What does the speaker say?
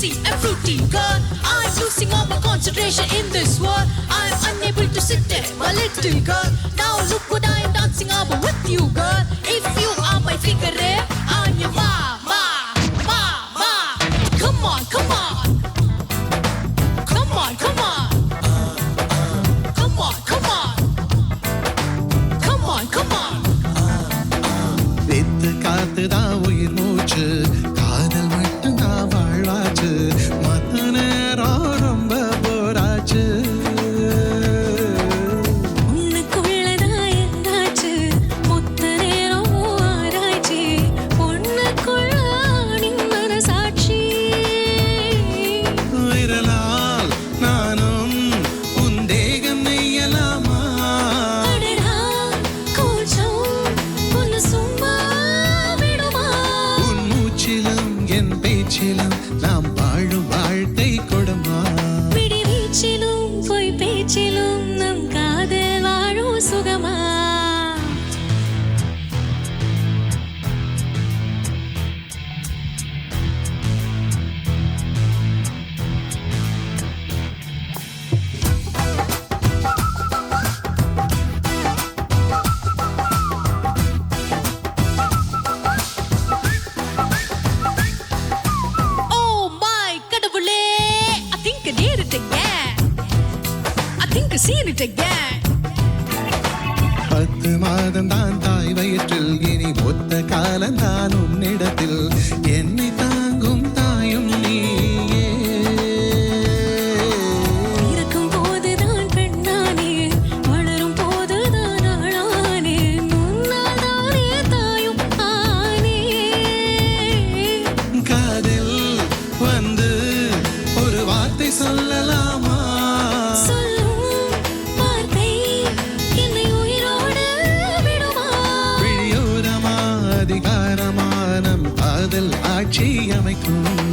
juicy and fruity girl. I'm losing all my concentration in this world. I'm unable to sit there, my little girl. Now look what I am dancing up with you, girl. பேச்சிலும் நாம் வாழும் வாழ்க்கை கொடுமா? விடி வீச்சிலும் பொய் பேச்சிலும் நம் காதல் வாழும் சுகமா? seen it again. பத்து மாதம் தான் தாய் வயிற்றில் இனி ஒத்த காலந்தான் உன்னிடத்தில் ஆட்சி அமைக்கும்